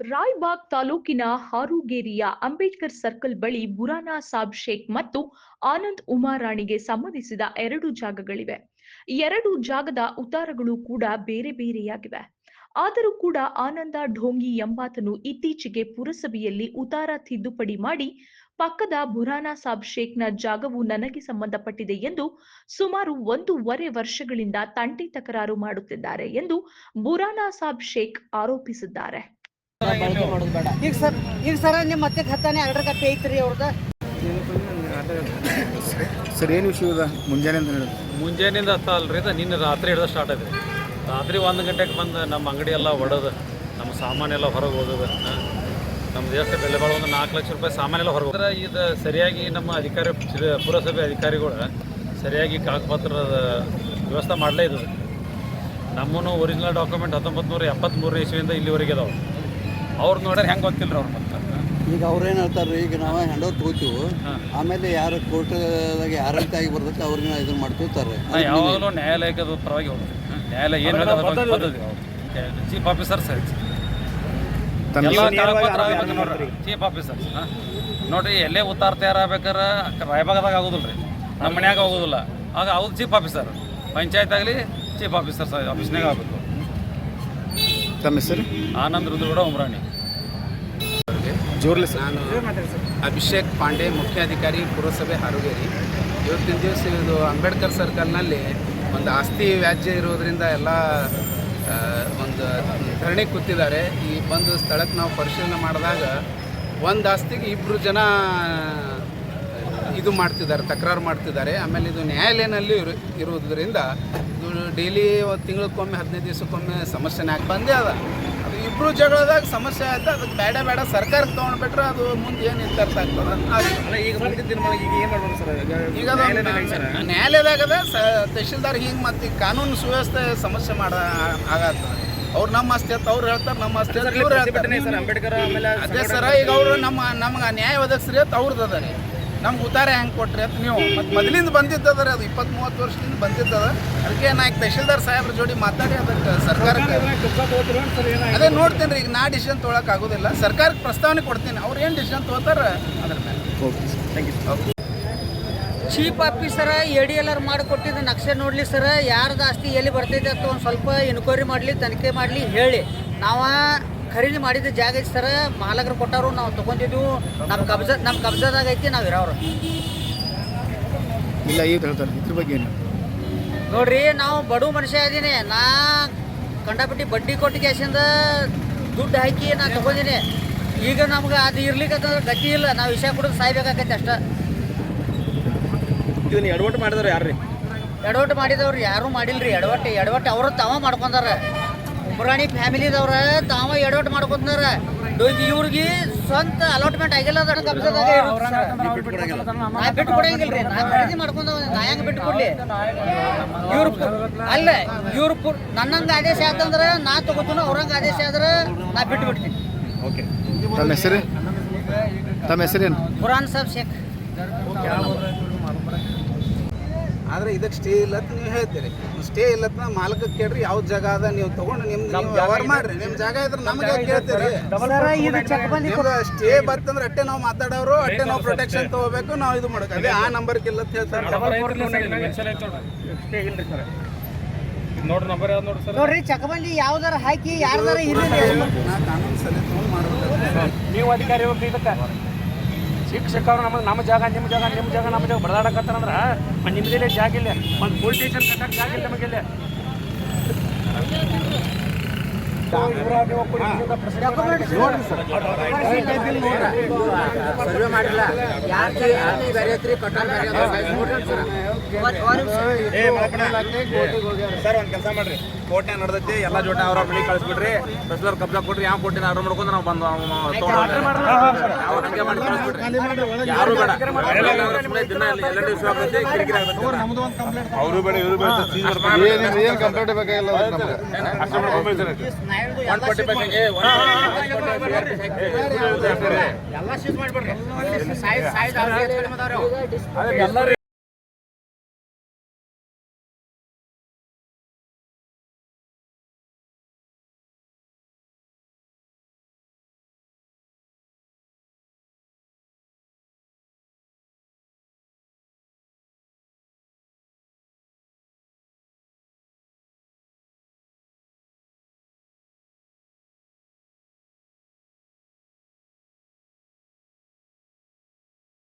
ರಾಯ್ಬಾಗ್ ತಾಲೂಕಿನ ಹಾರುಗೇರಿಯ ಅಂಬೇಡ್ಕರ್ ಸರ್ಕಲ್ ಬಳಿ ಬುರಾನಾ ಸಾಬ್ ಶೇಖ್ ಮತ್ತು ಆನಂದ್ ಉಮಾರಾಣಿಗೆ ಸಂಬಂಧಿಸಿದ ಎರಡು ಜಾಗಗಳಿವೆ. ಎರಡು ಜಾಗದ ಉತ್ತಾರಗಳು ಕೂಡ ಬೇರೆ ಬೇರೆಯಾಗಿವೆ. ಆದರೂ ಕೂಡ ಆನಂದ ಢೋಂಗಿ ಎಂಬಾತನು ಇತ್ತೀಚೆಗೆ ಪುರಸಭೆಯಲ್ಲಿ ಉತ್ತಾರ ತಿದ್ದುಪಡಿ ಮಾಡಿ, ಪಕ್ಕದ ಬುರಾನಾ ಸಾಬ್ ಶೇಖ್ನ ಜಾಗವು ನನಗೆ ಸಂಬಂಧಪಟ್ಟಿದೆ ಎಂದು ಸುಮಾರು ಒಂದೂವರೆ ವರ್ಷಗಳಿಂದ ತಂಟೆ ತಕರಾರು ಮಾಡುತ್ತಿದ್ದಾರೆ ಎಂದು ಬುರಾನಾ ಸಾಬ್ ಶೇಖ್ ಆರೋಪಿಸಿದ್ದಾರೆ. ಈಗ ಸರ್ ಈಗ ಸರ ನಿಮ್ಮ ಮತ್ತೆ ಖತ್ತಾನೆ ಆರ್ಡರ್ ಕಾಪಿ ಐತ್ರಿ ಅವ್ರದ? ಸರ್ ಏನು ವಿಷಯ ಇದೆ? ಮುಂಜಾನೆ ಮುಂಜಾನೆಯಿಂದ ಹತ್ತ ಅಲ್ರಿ ಇದು ನಿನ್ನೆ ರಾತ್ರಿ ಹಿಡಿದ ಸ್ಟಾರ್ಟ್ ಆಗಿದೆ ರಾತ್ರಿ ಒಂದು ಗಂಟೆಗೆ ಬಂದು ನಮ್ಮ ಅಂಗಡಿ ಎಲ್ಲ ಒಡೋದು ನಮ್ಮ ಸಾಮಾನೆಲ್ಲ ಹೊರಗೆ ಹೋಗೋದು ನಮ್ಮ ಎಷ್ಟು ಬೆಲೆ ಬಾಳ ಒಂದು ನಾಲ್ಕು ಲಕ್ಷ ರೂಪಾಯಿ ಸಾಮಾನೆಲ್ಲ ಹೊರಗೆ ಹೋದ್ರೆ ಇದು ಸರಿಯಾಗಿ ನಮ್ಮ ಅಧಿಕಾರಿ ಪುರಸಭೆ ಅಧಿಕಾರಿಗಳು ಸರಿಯಾಗಿ ಕಾಗಪತ್ರದ ವ್ಯವಸ್ಥೆ ಮಾಡಲೇ ಇದ್ದದು ನಮ್ಮನ್ನು ಒರಿಜಿನಲ್ ಡಾಕ್ಯುಮೆಂಟ್ ಹತ್ತೊಂಬತ್ತು ನೂರ ಎಪ್ಪತ್ತ್ಮೂರನೇ ಇಸ್ವಿಯಿಂದ ಇಲ್ಲಿವರೆಗೆ ಇದಾವೆ ಅವ್ರು ನೋಡ್ರೆ ಹೆಂಗೆ ಗೊತ್ತಿಲ್ಲ ಅವ್ರು ಮತ್ತೆ ಈಗ ಅವ್ರೇನು ಹೇಳ್ತಾರೆ ಈಗ ನಾವು ಹ್ಯಾಂಡ್ ಓವರ್ ತಗೋತೀವಿ ಆಮೇಲೆ ಯಾರು ಕೋರ್ಟ್ದಾಗ ಯಾರಂತ ಆಗಿ ಬರ್ತೈತೆ ಅವ್ರಿಗೆ ಇದನ್ನ ಮಾಡ್ತಿರ್ತಾರೆ ಯಾವಾಗಲೂ ನ್ಯಾಯಾಲಯಕ್ಕೆ ಅದು ಪರವಾಗಿ ಹೋಗ್ತೀನಿ. ನ್ಯಾಯಾಲಯ ಏನು ಚೀಫ್ ಆಫೀಸರ್ ಸರ್. ನೋಡ್ರಿ. ಚೀಫ್ ಆಫೀಸರ್ ನೋಡ್ರಿ ಎಲ್ಲೇ ಉತ್ತಾರ ತಯಾರಾಗ್ಬೇಕಾರೆ ರಾಯಬಾಗದಾಗ ಆಗೋದಿಲ್ಲ ರೀ ನಮ್ಮ ಮನ್ಯಾಗ ಆಗೋದಿಲ್ಲ. ಆಗ ಅವ್ರು ಚೀಫ್ ಆಫೀಸರ್ ಪಂಚಾಯತ್ ಆಗಲಿ ಚೀಫ್ ಆಫೀಸರ್ ಆಫೀಸ್ನಾಗ ಆಗಬೇಕು. ತಮ್ಮ ಹೆಸರು? ಆನಂದ್ ರುದ್ರಗೌಡ ಉಮ್ರಾಣಿ. ಜೋರ್ಲಿ ನಾನು ಅಭಿಷೇಕ್ ಪಾಂಡೆ ಮುಖ್ಯಾಧಿಕಾರಿ ಪುರಸಭೆ ಹಾರುಗೇರಿ. ಇವತ್ತಿನ ದಿವಸ ಇದು ಅಂಬೇಡ್ಕರ್ ಸರ್ಕಲ್ನಲ್ಲಿ ಒಂದು ಆಸ್ತಿ ವ್ಯಾಜ್ಯ ಇರೋದ್ರಿಂದ ಎಲ್ಲ ಒಂದು ಧರಣಿ ಕೂತಿದ್ದಾರೆ. ಈ ಬಂದು ಸ್ಥಳಕ್ಕೆ ನಾವು ಪರಿಶೀಲನೆ ಮಾಡಿದಾಗ ಒಂದು ಆಸ್ತಿಗೆ ಇಬ್ಬರು ಜನ ಇದು ಮಾಡ್ತಿದ್ದಾರೆ ತಕರಾರು ಮಾಡ್ತಿದ್ದಾರೆ. ಆಮೇಲೆ ಇದು ನ್ಯಾಯಾಲಯನಲ್ಲಿ ಇರೋದ್ರಿಂದ ಡೈಲಿ ಒಂದು ತಿಂಗಳಕ್ಕೊಮ್ಮೆ ಹದಿನೈದು ದಿವಸಕ್ಕೊಮ್ಮೆ ಸಮಸ್ಯೆ ಆಗಿ ಬಂದೇ ಅದ. ಅದು ಇಬ್ಬರು ಜಗಳದಾಗ ಸಮಸ್ಯೆ ಆಯ್ತು ಅದಕ್ಕೆ ಬೇಡ ಬೇಡ ಸರ್ಕಾರಕ್ಕೆ ತೊಗೊಂಡ್ಬಿಟ್ರೆ ಅದು ಮುಂದೆ ಏನು ಇತ್ಯರ್ಥ ಆಗ್ತದೆ? ಈಗ ಈಗ ಏನು ಸರ್ ಈಗ? ಅದು ನ್ಯಾಯಾಲಯದಾಗ ಅದ ಸ ತಹಶೀಲ್ದಾರ್ ಹಿಂಗೆ ಮತ್ತು ಈ ಕಾನೂನು ಸುವ್ಯವಸ್ಥೆ ಸಮಸ್ಯೆ ಮಾಡ ಆಗತ್ತದ ಅವ್ರು ನಮ್ಮ ಆಸ್ತಿ ಅಂತ ಅವ್ರು ಹೇಳ್ತಾರೆ ನಮ್ಮ ಆಸ್ತಿ ಅಂತ ಇವ್ರು ಹೇಳ್ತಾರೆ. ಅಂಬೇಡ್ಕರ್ ಆಮೇಲೆ ಅದೇ ಸರ ಈಗ ಅವರು ನಮ್ಮ ನಮ್ಗೆ ನ್ಯಾಯ ಒದಗಿಸ್ರಿ ಅಂತ ಅವ್ರದ್ದು ಅದ. ರೀ ನಮ್ಗೆ ಉತ್ತಾರ ಹೆಂಗೆ ಕೊಟ್ರಿ ಅಂತ ನೀವು. ಮತ್ತು ಮೊದಲಿಂದ ಬಂದಿದ್ದದ ರೀ ಅದು ಇಪ್ಪತ್ತು ಮೂವತ್ತು ವರ್ಷದಿಂದ ಬಂದಿದ್ದದ. ಅದಕ್ಕೆ ನಾ ಈಗ ತಹಶೀಲ್ದಾರ್ ಸಾಹೇಬ್ರ ಜೋಡಿ ಮಾತಾಡಿ ಅದಕ್ಕೆ ಸರ್ಕಾರಕ್ಕೆ. ಅದೇ ನೋಡ್ತೀನಿ ರೀ ಈಗ ನಾ ಡಿಸಿಷನ್ ತೊಗೊಳಕ್ ಆಗೋದಿಲ್ಲ. ಸರ್ಕಾರಕ್ಕೆ ಪ್ರಸ್ತಾವನೆ ಕೊಡ್ತೀನಿ. ಅವ್ರು ಏನು ಡಿಸಿಷನ್ ತೊಗೋತಾರ ಅದ್ರ ಮೇಲೆ. Okay thank you chief ಆಫೀಸರ A D L R ಮಾಡಿಕೊಟ್ಟಿದ್ದು ನಕ್ಷೆ ನೋಡಲಿ ಸರ ಯಾರ್ದು ಆಸ್ತಿ ಎಲ್ಲಿ ಬರ್ತೈತೆ ಅಂತ ಒಂದು ಸ್ವಲ್ಪ ಎನ್ಕ್ವೈರಿ ಮಾಡಲಿ ತನಿಖೆ ಮಾಡಲಿ ಹೇಳಿ. ನಾವು ಖರೀದಿ ಮಾಡಿದ ಜಾಗ ಐತಿ ಸರ್. ಮಾಲಕರು ಕೊಟ್ಟವರು ನಾವು ತೊಗೊಂಡಿದ್ವು. ನಮ್ಮ ಕಬ್ಜ ನಮ್ಮ ಕಬ್ಜದಾಗ ಐತಿ ನಾವು ಇರೋರು. ಇಲ್ಲ ಈಗ ಹೇಳ್ತಾರೆ? ಇದ್ರ ಬಗ್ಗೆ ಏನು? ನೋಡ್ರಿ ನಾವು ಬಡು ಮನುಷ್ಯ ಇದ್ದೀನಿ ನಾ ಕಂಡಪಟ್ಟಿ ಬಡ್ಡಿ ಕೊಟ್ಟು ಕ್ಯಾಶಿಂದ ದುಡ್ಡು ಹಾಕಿ ನಾ ತಗೊಂಡಿನಿ. ಈಗ ನಮ್ಗೆ ಅದು ಇರ್ಲಿಕ್ಕಂತಂದ್ರೆ ಗತಿ ಇಲ್ಲ. ನಾವು ವಿಷಯ ಕುಡಿದು ಸಾಯ್ಬೇಕಾಗತ್ತೆ ಅಷ್ಟ. ಇದನ್ನ ಎಡವಟ್ಟು ಮಾಡಿದವ್ರು ಯಾರು ರೀ ಎಡವಟ್ಟು ಮಾಡಿದವ್ರು ಯಾರೂ ಮಾಡಿಲ್ರಿ. ಎಡವಟ್ಟು ಎಡವಟ್ಟು ಅವರು ತಾವ ಮಾಡ್ಕೊಂಡಾರ. ಉಮ್ರಾಣಿ ಫ್ಯಾಮಿಲಿದವ್ರ ತಾವ ಎಡೋಟ್ ಮಾಡ್ಕೊತಾರ ಇವ್ರಿಗೆ ಸ್ವಂತ ಅಲಾಟ್ಮೆಂಟ್ ಆಗಿಲ್ಲ ಅದ ಕಬ್ಜದಾಗ ಬಿಟ್ಟು ಕೊಡಂಗಿಲ್ರಿ ನಾ ಖರೀದಿ ಮಾಡ್ಕೊಂಡ ನಾ ಹೆಂಗ್ ಬಿಟ್ಟು ಕೊಡ್ಲಿ? ಇವ್ರು ಅಲ್ಲ ಇವ್ರು ನನ್ನಂಗ ಆದೇಶ ಆತಂದ್ರ ನಾ ತಗೋತೀನಿ ಅವ್ರಂಗ ಆದೇಶ ಆದ್ರ ನಾ ಬಿಟ್ಟು ಬಿಡ್ತೀನಿ. ಓಕೆ. ತಮ್ಮ ಹೆಸರು? ತಮ್ಮ ಹೆಸರೇನು? ಪುರಾಣ ಸಾಬ್ ಶೇಖ್. ಆದ್ರೆ ಇದಕ್ಕೆ ಸ್ಟೇ ಇಲ್ಲ ಅಂತ ನೀವು ಹೇಳ್ತೀರಿ. ಸ್ಟೇ ಇಲ್ಲ ಅಂತ ಮಾಲಕಕ್ಕೆ ಕೇಳ್ರಿ ಯಾವ ಜಾಗ ಅದ ನೀವು ತಗೊಂಡು ನಿಮ್ದು ನೀವು ವ್ಯವಹಾರ ಮಾಡ್ರಿ. ನಿಮ್ ಜಾಗ ಇದ್ರೆ ನಮಗೆ ಕೇಳ್ತೀರಿ. ನಿಮ್ದು ಸ್ಟೇ ಬರ್ತಂದ್ರೆ ಅಟ್ಟೆ ನಾವು ಮಾತಾಡೋರು ಅಟ್ಟೆ ನಾವು ಪ್ರೊಟೆಕ್ಷನ್ ತಗೋಬೇಕು ನಾವು ಇದು ಮಾಡಬೇಕು. ಅದೇ ಆ ನಂಬರ್ ಇಲ್ಲ ಅಂತ ಹೇಳ್ತಾರೆ ನೋಡ್ರಿ. ನಂಬರ್ ಯಾವ್ದು ನೋಡ್ರಿ ಸರ್. ನೋಡ್ರಿ ಚಕಬಂದಿ ಯಾವ್ದಾರ ಹಾಕಿ ಯಾರ್ದಾರ ಇಲ್ಲ ಕಾನೂನು ಸಲಹೆ ತಗೊಂಡು ಮಾಡಬೇಕು ನೀವು ಅಧಿಕಾರಿ ಹೋಗ್ರಿ ಇದಕ್ಕೆ. ಶಿಕ್ಷಕರು ನಮ್ಮ ನಮ್ಮ ಜಾಗ, ನಿಮ್ಮ ಜಾಗ ನಿಮ್ಮ ಜಾಗ, ನಮ್ಮ ಜಾಗ ಬಡದಾಡಕತ್ತಾರಂದ್ರೆ ನಿಮ್ಮದಿಲ್ಲ ಜಾಗ ಇಲ್ಲ. ಒಂದು ಪೊಲೀಸ್ ಸ್ಟೇಷನ್ ಕಟ್ಟಕ್ಕೆ ಜಾಗ ಇಲ್ಲ ನಮಗಿಲ್ಲ. ಸರ್ವೆ ಮಾಡಿಲ್ಲ ಸರ್ ಒಂದು ಕೆಲಸ ಮಾಡ್ರಿ ಕೋಟೆ ನಡೆದೈತಿ ಎಲ್ಲ ಜೋಟ ಅವ್ರ ಮನೆಗೆ ಕಳಿಸ್ಬಿಡ್ರಿ ಬಸ್ಲರ್ ಕಬ್ಜಾ ಕೊಡ್ರಿ ಯಾವ ಕೋರ್ಟಿನ ಆರ್ಡರ್ ಮಾಡ್ಕೊಂಡು ನಾವು ಬಂದು ಯಾವ ಹಂಗೆ ಮಾಡಿ ಕಳಿಸ್ಬಿಡ್ರಿ ಯಾರು ಬೇಡ ದಿನ ಎಲ್ಲ ದಿವಸ ಆಗ್ತೈತಿ ಕಿರಿಕಿರಿ ಆಗುತ್ತೆ ಅವರು ಬೇಡ ಇವರು ಬೇಡ ಏನು ಕಂಪ್ಲೇಂಟ್ ಬೇಕಾಗಿಲ್ಲ ಒನ್ ಸೈಜ್ ಎಲ್ಲ ಸೀಸ್ ಮಾಡಿಬಿಡ್ರಿ